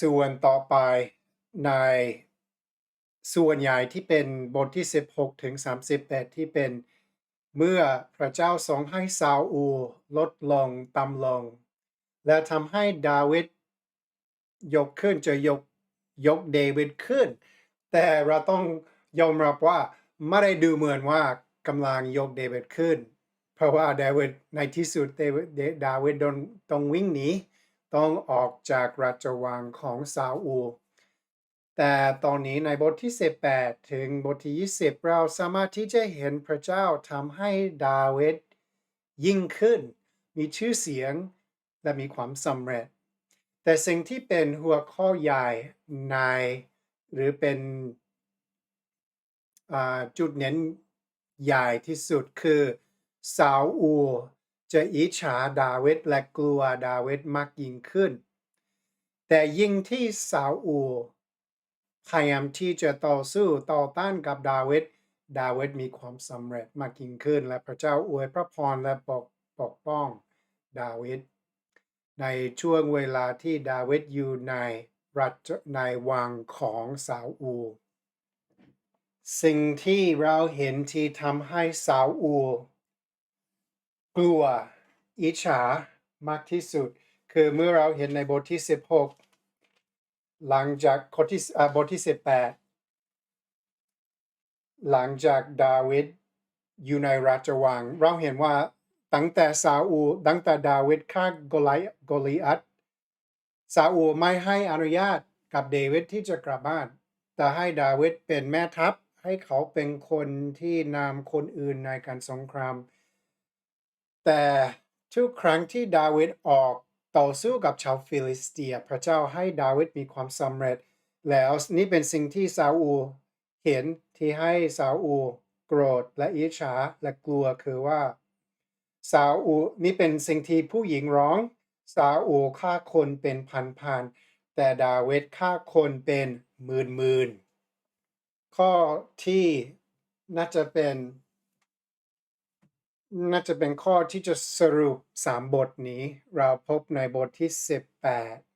ส่วนต่อไปในส่วนใหญ่ที่เป็นบทที่ 16 ถึง 38 ที่เป็นเมื่อพระเจ้าทรงให้ซาอูลดลงต่ำลง และทำให้ดาวิดยกขึ้นจะยกยกเดวิดขึ้น แต่เราต้องยอมรับว่าไม่ได้ดูเหมือนว่ากำลังยกเดวิดขึ้น เพราะว่าดาวิดในที่สุดเดวิดดดาวิดโดนต้องวิ่งหนี ต้องออกจากราชวังของซาอูลแต่ตอนนี้ในบทที่ 18 ถึงบทที่ 20 เราสามารถที่จะเห็นพระเจ้าทำให้ดาวิดยิ่งขึ้น มีชื่อเสียงและมีความสำเร็จ แต่สิ่งที่เป็นหัวข้อใหญ่ในหรือเป็นจุดเน้นใหญ่ที่สุดคือ ซาอู จะอิจฉาดาวิดและกลัวดาวิดมากยิ่งขึ้น แต่ยิ่งที่ซาอูลพยายามที่จะต่อสู้ต่อต้านกับดาวิดดาวิดมีความสำเร็จมากยิ่งขึ้น และพระเจ้าอวยพระพรและปกปกป้องดาวิดในช่วงเวลาที่ดาวิดอยู่ในรัฐในวังของซาอูลสิ่งที่เราเห็นที่ทำให้ซาอูล กลัวอิจฉามากที่สุด คือเมื่อเราเห็นในบทที่ 16 หลังจากข้อที่อ่าบทที่ 18 หลังจากดาวิดอยู่ในราชวัง เราเห็นว่าตั้งแต่ซาอูตั้งแต่ดาวิดฆ่าโกลิโกลิอัตซาอูไม่ให้อนุญาตกับเดวิดที่จะกลับบ้าน แต่ให้ดาวิดเป็นแม่ทัพให้เขาเป็นคนที่นำคนอื่นในการสงคราม แต่ทุกครั้งที่ดาวิดออกต่อสู้กับชาวฟิลิสเตีย พระเจ้าให้ดาวิดมีความสำเร็จ แล้วนี่เป็นสิ่งที่ซาอูเห็นที่ให้ซาอูโกรธและอิจฉาและกลัวคือว่าซาอูนี่เป็นสิ่งที่ผู้หญิงร้องซาอูฆ่าคนเป็นพันๆแต่ดาวิดฆ่าคนเป็นหมื่นๆข้อที่น่าจะเป็น น่าจะเป็นข้อที่จะสรุปสามบทนี้ เราพบในบทที่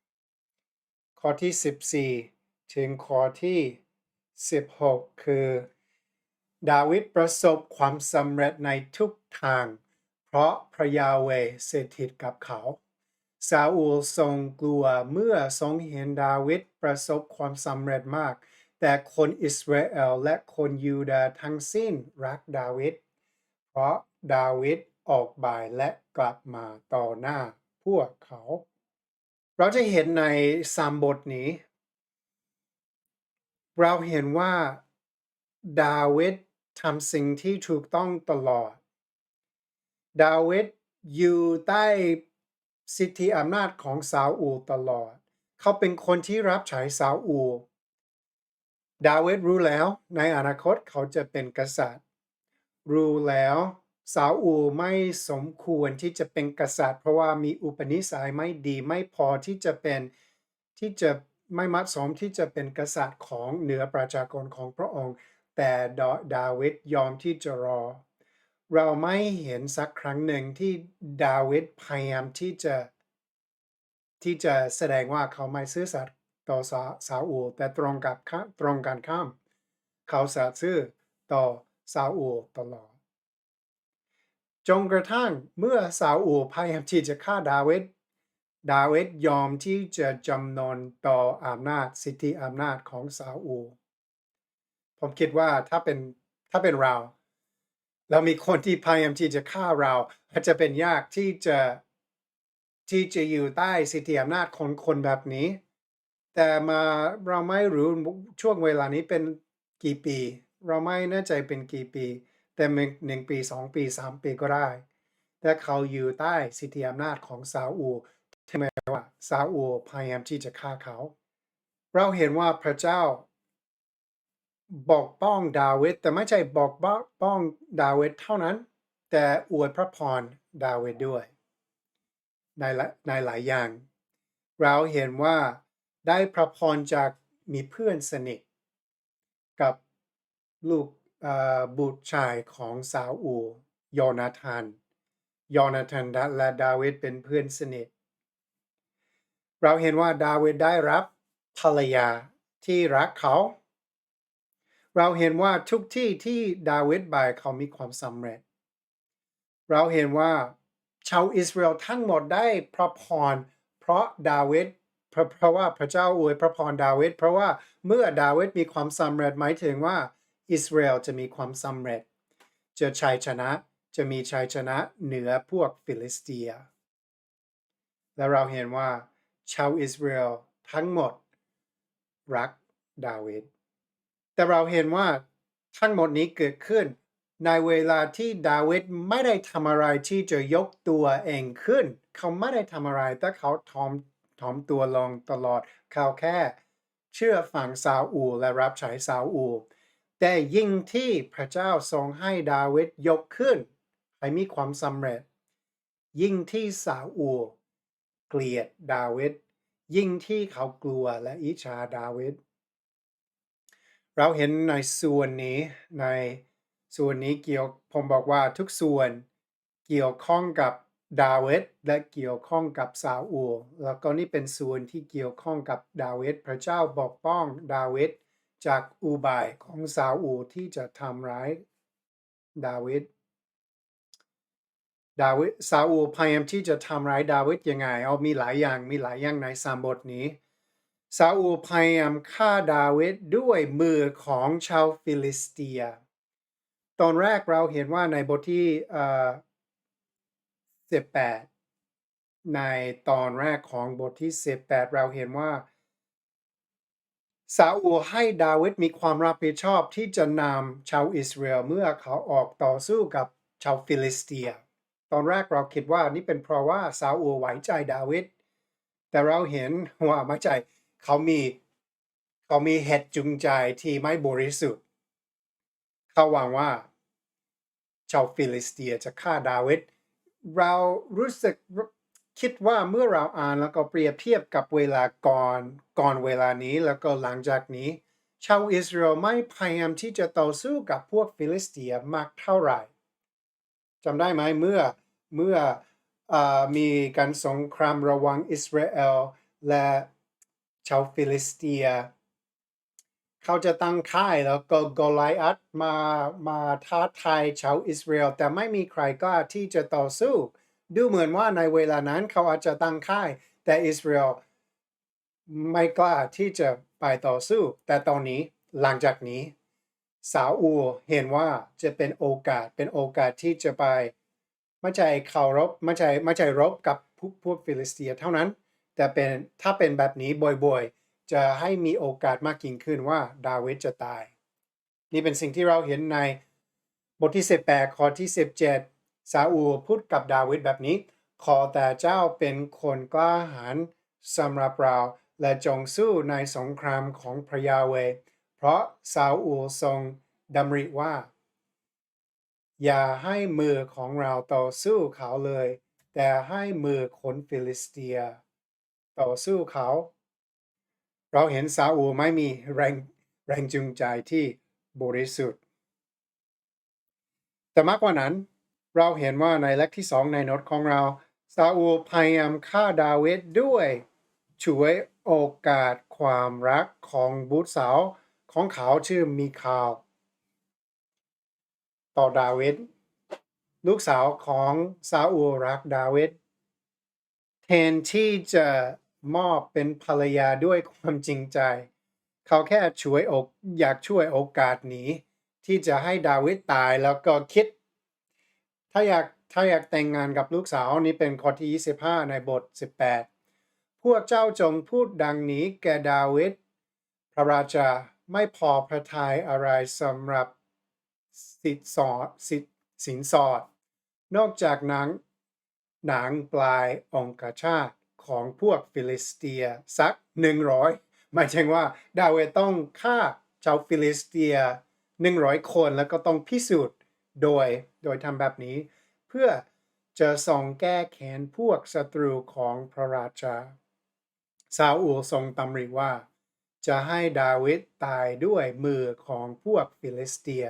18 ข้อที่ 14 ถึงข้อที่ 16 คือ ดาวิดประสบความสำเร็จในทุกทาง เพราะพระยาเวสถิตกับเขา ซาอูลทรงกลัวเมื่อทรงเห็นดาวิดประสบความสำเร็จมาก แต่คนอิสราเอลและคนยูดาห์ทั้งสิ้นรักดาวิด เพราะดาวิดออกบ่ายและกลับมาต่อหน้าพวกเขา เราจะเห็นในสามบทนี้ เราเห็นว่าดาวิดทำสิ่งที่ถูกต้องตลอด ดาวิดอยู่ใต้สิทธิอำนาจของซาอูลตลอด เขาเป็นคนที่รับใช้ซาอูล ดาวิดรู้แล้วในอนาคตเขาจะเป็นกษัตริย์ รู้แล้วซาอูไม่สมควรที่จะเป็นกษัตริย์ เพราะว่ามีอุปนิสัยไม่ดีไม่พอที่จะเป็นที่จะไม่มัดสมที่จะเป็นกษัตริย์ของเหนือประชากรของพระองค์ แต่ดาวิดยอมที่จะรอ เราไม่เห็นสักครั้งหนึ่งที่ดาวิดพยายามที่จะที่จะแสดงว่าเขาไม่ซื่อสัตย์ต่อซาอูแต่ตรงกับตรงกันข้าม เขาสัตย์ซื่อต่อ ซาอูตลอด จนกระทั่งเมื่อซาอูพยายามที่จะฆ่าดาวิดดาวิดยอมที่จะจำนนต่ออำนาจสิทธิอำนาจของซาอูผมคิดว่าถ้าเป็นถ้าเป็นเราแล้วมีคนที่พยายามที่จะฆ่าเราอาจจะเป็นยากที่จะที่จะอยู่ใต้สิทธิอำนาจของคนแบบนี้ แต่มาเราไม่รู้ช่วงเวลานี้เป็นกี่ปี เราไม่แน่ใจเป็นกี่ปี แต่เป็นหนึ่งปีสองปีสามปีก็ได้ แต่เขาอยู่ใต้สิทธิอำนาจของซาอูลถึงแม้ว่าซาอูพยายามที่จะฆ่าเขา เราเห็นว่าพระเจ้าปกป้องดาวิดแต่ไม่ใช่ปกป้องดาวิดเท่านั้น แต่อวยพระพรดาวิดด้วยในในหลายอย่าง เราเห็นว่าได้พระพรจากมีเพื่อนสนิท กับ ลูกบุตรชายของซาอูลโยนาธานโยนาธานและดาวิดเป็นเพื่อนสนิท เราเห็นว่าดาวิดได้รับภรรยาที่รักเขา เราเห็นว่าทุกที่ที่ดาวิดไปเขามีความสำเร็จ เราเห็นว่าชาวอิสราเอลทั้งหมดได้พระพรเพราะดาวิดเพราะเพราะว่าพระเจ้าอวยพระพรดาวิดเพราะว่าเมื่อดาวิดมีความสำเร็จหมายถึงว่า อิสราเอลจะมีความสำเร็จ จะชัยชนะจะมีชัยชนะเหนือพวกฟิลิสเตีย และเราเห็นว่า ชาวอิสราเอลทั้งหมด รักดาวิดแต่เราเห็นว่าทั้งหมดนี้เกิดขึ้น ในเวลาที่ดาวิดไม่ได้ทำอะไรที่จะยกตัวเองขึ้น เขาไม่ได้ทำอะไรแต่เขาทอมทอมตัวลงตลอดเขาแค่ เชื่อฟังซาอูและรับใช้ซาอู แต่ยิ่งที่พระเจ้าทรงให้ดาวิดยกขึ้นให้มีความสำเร็จ ยิ่งที่ซาอูลเกลียดดาวิดยิ่งที่เขากลัวและอิจฉาดาวิดเราเห็นในส่วนนี้ในส่วนนี้เกี่ยวผมบอกว่าทุกส่วนเกี่ยวข้องกับดาวิดและเกี่ยวข้องกับซาอูลแล้วก็นี่เป็นส่วนที่เกี่ยวข้องกับดาวิดพระเจ้าปกป้องดาวิด จากอุบายของซาอูที่จะทำร้ายดาวิดดาวิดซาอูพยายามที่จะทำร้ายดาวิดยังไง เอามีหลายอย่างมีหลายอย่างในสามบทนี้ซาอูพยายามฆ่าดาวิดด้วยมือของชาวฟิลิสเตีย ตอนแรกเราเห็นว่าในบทที่เอ่อ18 ในตอนแรกของบทที่ 18 เราเห็นว่า ซาอูให้ดาวิดมีความรับผิดชอบที่จะนำชาวอิสราเอลเมื่อเขาออกต่อสู้กับชาวฟิลิสเตีย ตอนแรกเราคิดว่านี่เป็นเพราะว่าซาอูลไว้ใจดาวิดแต่เราเห็นว่าไม่ใช่เขามีเขามีเหตุจูงใจที่ไม่บริสุทธิ์เขาหวังว่า ชาวฟิลิสเตียจะฆ่าดาวิดเรารู้สึก คิดว่าเมื่อเราอ่านแล้วก็เปรียบเทียบกับเวลาก่อนก่อนเวลานี้แล้วก็หลังจากนี้ ชาวอิสราเอลไม่พยายามที่จะต่อสู้กับพวกฟิลิสเตียมากเท่าไหร่จำได้ไหมเมื่อเมื่ออมีการสงครามระหว่างอิสราเอลและชาวฟิลิสเตีย เขาจะตั้งค่ายแล้วก็โกไลอัตมามาท้าทายชาวอิสราเอลแต่ไม่มีใครกล้าที่จะต่อสู้ ดูเหมือนว่าในเวลานั้นเขาอาจจะตั้งค่าย แต่อิสราเอลไม่กล้าที่จะไปต่อสู้ แต่ตอนนี้หลังจากนี้สาวอูเห็นว่าจะเป็นโอกาสเป็นโอกาสที่จะไปไม่ใช่เคารพไม่ใช่ไม่ใช่รบกับพวกพวกฟิลิสเตียเท่านั้น แต่เป็นถ้าเป็นแบบนี้บ่อยๆ จะให้มีโอกาสมากยิ่งขึ้นว่าดาวิดจะตาย นี่เป็นสิ่งที่เราเห็นในบทที่ 18 ข้อที่ 17 ซาอูพูดกับดาวิดแบบนี้ ขอแต่เจ้าเป็นคนกล้าหาญสำหรับเราและจงสู้ในสงครามของพระยาเว เพราะซาอูทรงดำริว่า อย่าให้มือของเราต่อสู้เขาเลย แต่ให้มือคนฟิลิสเตีย ต่อสู้เขา เราเห็นซาอูไม่มีแรงแรงจูงใจที่บริสุทธิ์ แต่มากกว่านั้น เราเห็นว่าในเล็กที่สองในโน้ตของเรา ซาอูพยายามฆ่าดาวิดด้วยช่วยโอกาสความรักของบุตรสาวของเขาชื่อมีคาลต่อดาวิดลูกสาวของซาอูรักดาวิดแทนที่จะมอบเป็นภรรยาด้วยความจริงใจ เขาแค่ช่วยอกอยากช่วยโอกาสนี้ ที่จะให้ดาวิดตายแล้วก็คิด ถ้าอยากถ้าอยากแต่งงานกับลูกสาวนี่เป็นข้อที่ 25 ในบท 18 พวกเจ้าจงพูดดังนี้แก่ดาวิดพระราชาไม่พอพระทัยอะไรสำหรับสินสอดสิทสินสอด นอกจากหนังหนังปลายองคชาตของพวกฟิลิสเตียสักหนึ่งร้อยหมายถึงว่าดาเวดต้องฆ่าชาวฟิลิสเตียหนึ่งร้อยคนแล้วก็ต้องพิสูจน์ โดยโดยทำแบบนี้ เพื่อจะส่งแก้แค้นพวกศัตรูของพระราชา ซาอูลทรงตำริว่า จะให้ดาวิดตายด้วยมือของพวกฟิลิสเตีย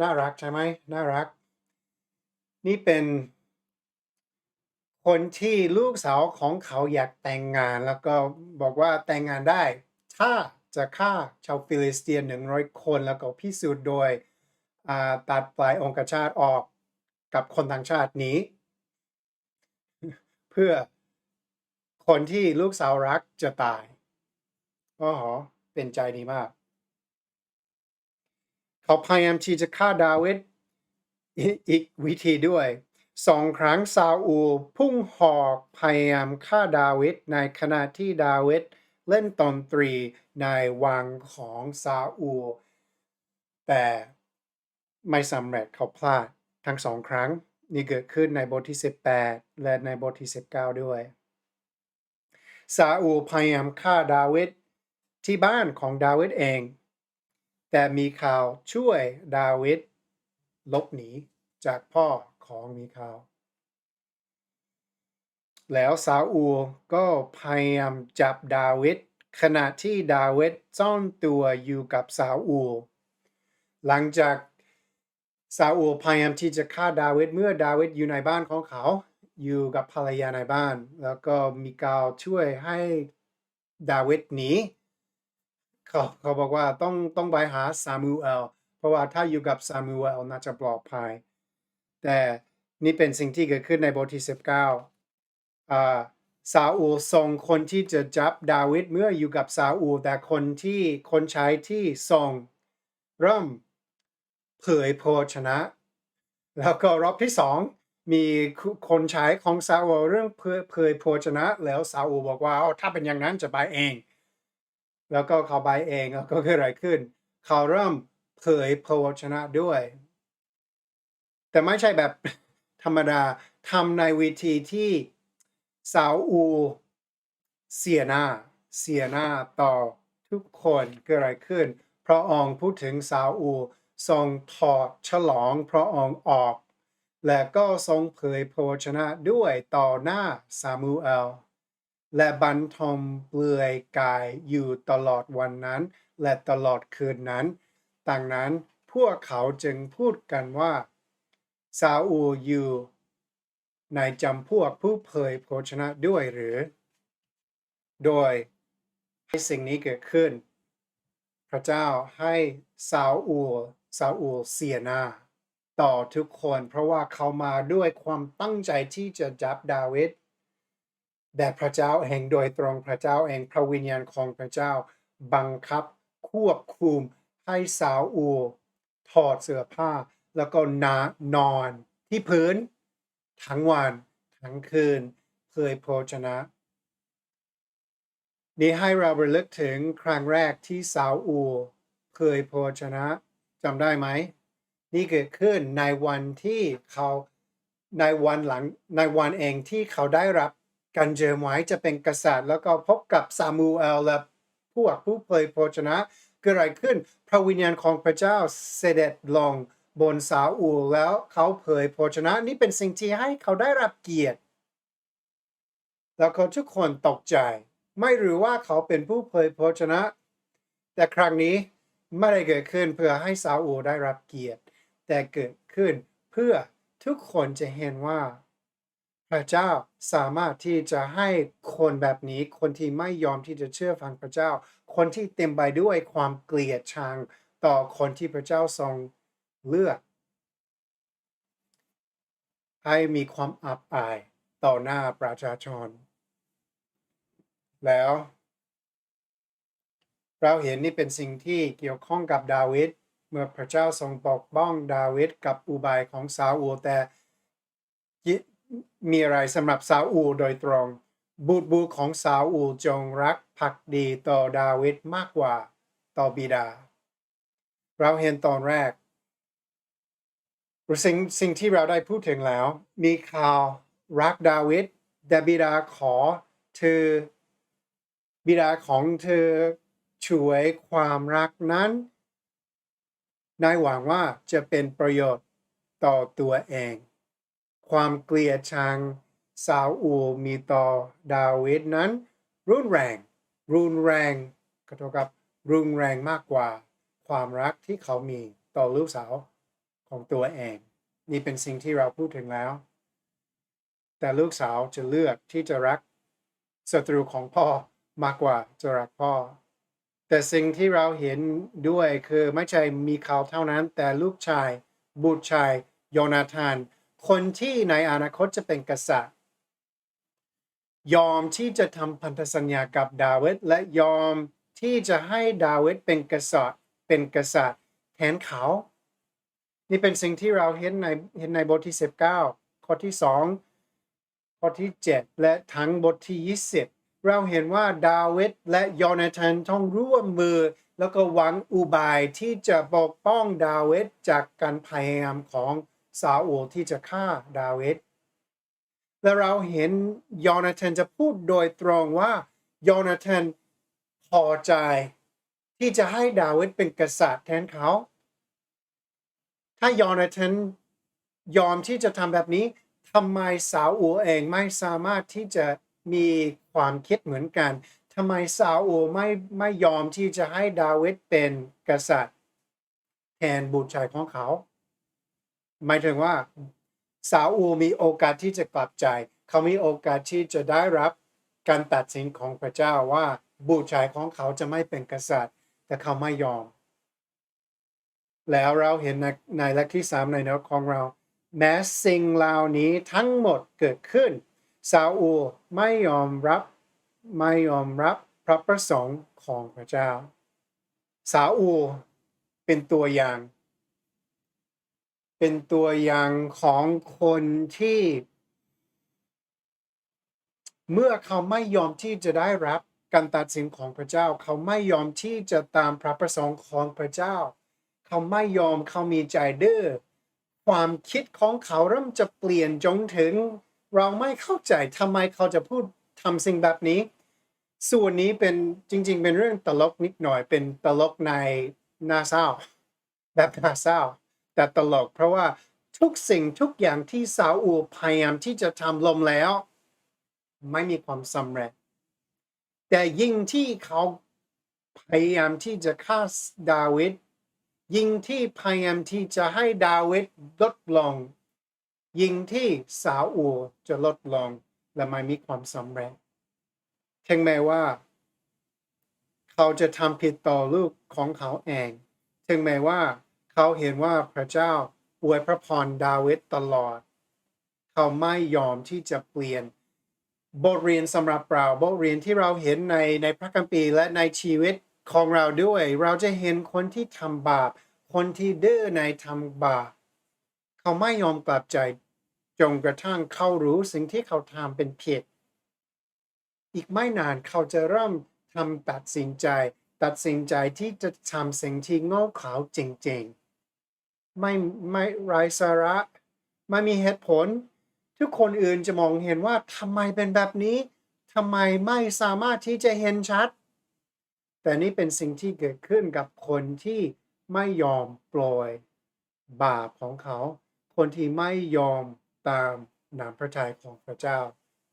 น่ารักใช่ไหมน่ารัก นี่เป็นคนที่ลูกสาวของเขาอยากแต่งงานแล้วก็บอกว่าแต่งงานได้ ถ้าจะฆ่าชาวฟิลิสเตียน100คนแล้วก็พิสูจน์โดย ตัดปลายองคชาตออกกับคนต่างชาตินี้ เพื่อคนที่ลูกสาวรักจะตายอ๋อเป็นใจดีมาก เขาพยายามที่จะฆ่าดาวิดอีกวิธีด้วยสองครั้งซาอูพุ่งหอกพยายามฆ่าดาวิดในขณะที่ดาวิดเล่นดนตรีในวังของซาอู แต่ ไม่สำเร็จเขาพลาดทั้งสองครั้ง นี่เกิดขึ้นในบทที่ 18 และในบทที่ 19 ด้วย ซาอูพยายามฆ่าดาวิดที่บ้านของดาวิดเอง แต่มีข่าวช่วยดาวิดหลบหนีจากพ่อของมีข่าว แล้วซาอูก็พยายามจับดาวิดขณะที่ดาวิดซ่อนตัวอยู่กับซาอูหลังจาก ซาอูลพยายามที่จะฆ่าดาวิดเมื่อดาวิดอยู่ในบ้านของเขา อยู่กับภรรยาในบ้าน แล้วก็มีกาวช่วยให้ดาวิดหนีเขาเขาบอกว่าต้องต้องไปหาซามูเอลเพราะว่าถ้าอยู่กับซามูเอลน่าจะปลอดภัย แต่นี่เป็นสิ่งที่เกิดขึ้นในบทที่ 19อ่าซาอูลส่งคนที่จะจับดาวิดเมื่ออยู่กับซาอูลแต่คนที่คนใช้ที่ส่งเริ่ม เผยโภชนะ แล้วก็รอบที่สองมีคนใช้ของซาอูเรื่องเผยโภชนะ แล้วซาอูบอกว่าอ้าวถ้าเป็นอย่างนั้นจะไปเอง แล้วก็เขาไปเองแล้วก็เกิดอะไรขึ้น เขาเริ่มเผยโภชนะด้วย แต่ไม่ใช่แบบธรรมดาทำในวิธีที่ซาอูเสียหน้า เสียหน้าต่อทุกคนเกิดอะไรขึ้นพระองพูดถึงซาอู ทรงถอดฉลองพระองค์ออก และก็ทรงเผยโภชนะด้วยต่อหน้าซามูเอล และบรรทมเปลือยกายอยู่ตลอดวันนั้น และตลอดคืนนั้นดังนั้นพวกเขาจึงพูดกันว่าซาอูลอยู่ในจำพวกผู้เผยโภชนะด้วยหรือ โดยให้สิ่งนี้เกิดขึ้น พระเจ้าให้ซาอูล ซาอูลเสียหน้าต่อทุกคนเพราะว่าเขามาด้วยความตั้งใจที่จะจับดาวิดแต่พระเจ้าเองโดยตรงพระเจ้าเองพระวิญญาณของพระเจ้า บังคับควบคุมให้ซาอูลถอดเสื้อผ้า แล้วก็นานอนที่พื้น ทั้งวันทั้งคืนเผยโภชนะ นี่ให้เราระลึกถึงครั้งแรกที่ซาอูลเผยโภชนะ จำได้ไหม นี่เกิดขึ้นในวันที่เขาในวันหลังในวันเองที่เขาได้รับการเจิมไว้จะเป็นกษัตริย์ แล้วก็พบกับซามูเอลและพวกผู้เผยโภชนะเกิดอะไรขึ้น พระวิญญาณของพระเจ้าเสด็จลงบนซาอูลแล้วเขาเผยโภชนะ นี่เป็นสิ่งที่ให้เขาได้รับเกียรติ แล้วเขาทุกคนตกใจ ไม่รู้ว่าเขาเป็นผู้เผยโภชนะ แต่ครั้งนี้ ไม่ได้เกิดขึ้นเพื่อให้ซาอูได้รับเกียรติ แต่เกิดขึ้นเพื่อทุกคนจะเห็นว่า พระเจ้าสามารถที่จะให้คนแบบนี้คนที่ไม่ยอมที่จะเชื่อฟังพระเจ้า คนที่เต็มไปด้วยความเกลียดชังต่อคนที่พระเจ้าทรงเลือก ให้มีความอับอายต่อหน้าประชาชน แล้ว เราเห็นนี่เป็นสิ่งที่เกี่ยวข้องกับดาวิดเมื่อพระเจ้าทรงปกป้องดาวิดกับอุบายของซาอูแต่มีอะไรสำหรับซาอูโดยตรงบุตรบุตรของซาอูจงรักภักดีต่อดาวิดมากกว่าต่อบิดา เราเห็นตอนแรกสิ่งสิ่งที่เราได้พูดถึงแล้ว มีข่าวรักดาวิดแต่บิดาขอเธอบิดาของเธอ ช่วยความรักนั้นนายหวังว่าจะเป็นประโยชน์ต่อตัวเอง ความเกลียดชังซาอูมีต่อดาวิดนั้น รุนแรง รุนแรงก็เท่ากับรุนแรงมากกว่า ความรักที่เขามีต่อลูกสาวของตัวเอง นี่เป็นสิ่งที่เราพูดถึงแล้ว แต่ลูกสาวจะเลือกที่จะรักศัตรูของพ่อมากกว่าจะรักพ่อ แต่สิ่งที่เราเห็นด้วยคือไม่ใช่มีเขาเท่านั้น แต่ลูกชาย บุตรชายโยนาธาน คนที่ในอนาคตจะเป็นกษัตริย์ ยอมที่จะทำพันธสัญญากับดาวิดและยอมที่จะให้ดาวิดเป็นกษัตริย์ เป็นกษัตริย์แทนเขา นี่เป็นสิ่งที่เราเห็นในเห็นในบทที่ 19 ข้อที่ 2 ข้อที่ 7 และทั้งบทที่ 20 เราเห็นว่าดาวิดและโยนาธานต้องร่วมมือ แล้วก็หวังอุบายที่จะปกป้องดาวิดจากการพยายามของซาอูลที่จะฆ่าดาวิดและเราเห็นโยนาธานจะพูดโดยตรงว่าโยนาธานพอใจที่จะให้ดาวิดเป็นกษัตริย์แทนเขา ถ้าโยนาธานยอมที่จะทำแบบนี้ทำไมสาวอูเองไม่สามารถที่จะ มีความคิดเหมือนกันทำไมสาวอูไม่ไม่ยอมที่จะให้ดาวิดเป็นกษัตริย์ แทนบุตรชายของเขา หมายถึงว่าสาวอูมีโอกาสที่จะกลับใจ เขามีโอกาสที่จะได้รับการตัดสินของพระเจ้าว่าบุตรชายของเขาจะไม่เป็นกษัตริย์ แต่เขาไม่ยอม แล้วเราเห็นในในเลขที่สามในโน้ตของเรา แม้สิ่งเหล่านี้ทั้งหมดเกิดขึ้น ซาอูลไม่ยอมรับไม่ยอมรับพระประสงค์ของพระเจ้า ซาอูลเป็นตัวอย่าง เป็นตัวอย่างของคนที่ เมื่อเขาไม่ยอมที่จะได้รับการตัดสินของพระเจ้า เขาไม่ยอมที่จะตามพระประสงค์ของพระเจ้า เขาไม่ยอมเขามีใจดื้อความคิดของเขาเริ่มจะเปลี่ยนจนถึง เราไม่เข้าใจทำไมเขาจะพูดทำสิ่งแบบนี้ ส่วนนี้เป็นจริง ๆ เป็นเรื่องตลกนิดหน่อยเป็นตลกในน่าเศร้า แบบน่าเศร้า แต่ตลกเพราะว่าทุกสิ่งทุกอย่างที่ซาอูพยายามที่จะทำลมแล้ว ไม่มีความสำเร็จ แต่ยิ่งที่เขาพยายามที่จะฆ่าดาวิดยิ่งที่พยายามที่จะให้ดาวิดลดลง ยิ่งที่ซาอูจะลดลงและไม่มีความสำเร็จถึงแม้ว่า เขาจะทำผิดต่อลูกของเขาเองถึงแม้ว่าเขาเห็นว่าพระเจ้าอวยพระพรดาวิดตลอด เขาไม่ยอมที่จะเปลี่ยน บทเรียนสำหรับเราบทเรียนที่เราเห็นในในพระคัมภีร์และในชีวิตของเราด้วย เราจะเห็นคนที่ทำบาป คนที่ดื้อในทำบาป เขาไม่ยอมกลับใจจนกระทั่งเขารู้สิ่งที่เขาทำเป็นผิด อีกไม่นานเขาจะเริ่มทำตัดสินใจ ตัดสินใจที่จะทำสิ่งที่โง่เขลาจริงๆ ไม่ไม่ไร้สาระไม่มีเหตุผล ทุกคนอื่นจะมองเห็นว่าทำไมเป็นแบบนี้ทำไมไม่สามารถที่จะเห็นชัด แต่นี่เป็นสิ่งที่เกิดขึ้นกับคนที่ไม่ยอมปล่อยบาปของเขา คนที่ไม่ยอมตามน้ำพระทัยของพระเจ้า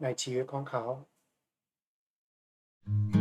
ในชีวิตของเขา thank you